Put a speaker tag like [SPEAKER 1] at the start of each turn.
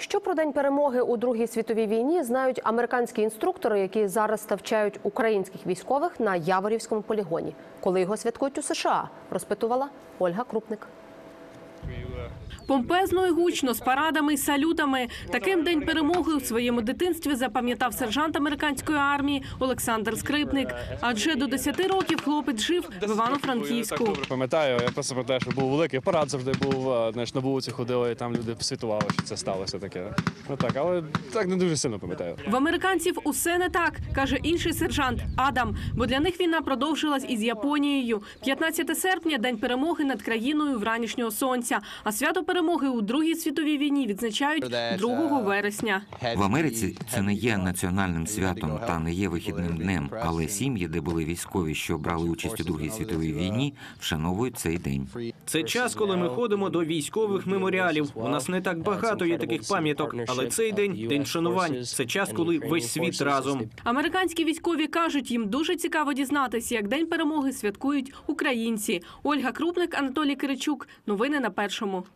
[SPEAKER 1] Що про день перемоги у Другій світовій війні знають американські інструктори, які зараз навчають українських військових на Яворівському полігоні, коли його святкують у США, розпитувала Ольга Крупник.
[SPEAKER 2] Помпезно і гучно, з парадами і салютами. Таким день перемоги у своєму дитинстві запам'ятав сержант американської армії Олександр Скрипник. Адже до 10 років хлопець жив в Івано-Франківську.
[SPEAKER 3] Пам'ятаю, я просто про те, що був великий парад завжди був. Знаєш, на вулиці ходили, і там люди світували, що це сталося таке. Ну так, але так не дуже сильно пам'ятаю.
[SPEAKER 2] В американців усе не так, каже інший сержант Адам. Бо для них війна продовжилась із Японією. 15 серпня день перемоги над країною вранішнього сонця. А свято перемоги у Другій світовій війні відзначають 2 вересня.
[SPEAKER 4] В Америці це не є національним святом та не є вихідним днем, але сім'ї, де були військові, що брали участь у Другій світовій війні, вшановують цей день.
[SPEAKER 5] Це час, коли ми ходимо до військових меморіалів. У нас не так багато є таких пам'яток, але цей день день вшанувань. Це час, коли весь світ разом.
[SPEAKER 2] Американські військові кажуть, їм дуже цікаво дізнатися, як день перемоги святкують українці. Ольга Крупник, Анатолій Киричук. Новини на першому.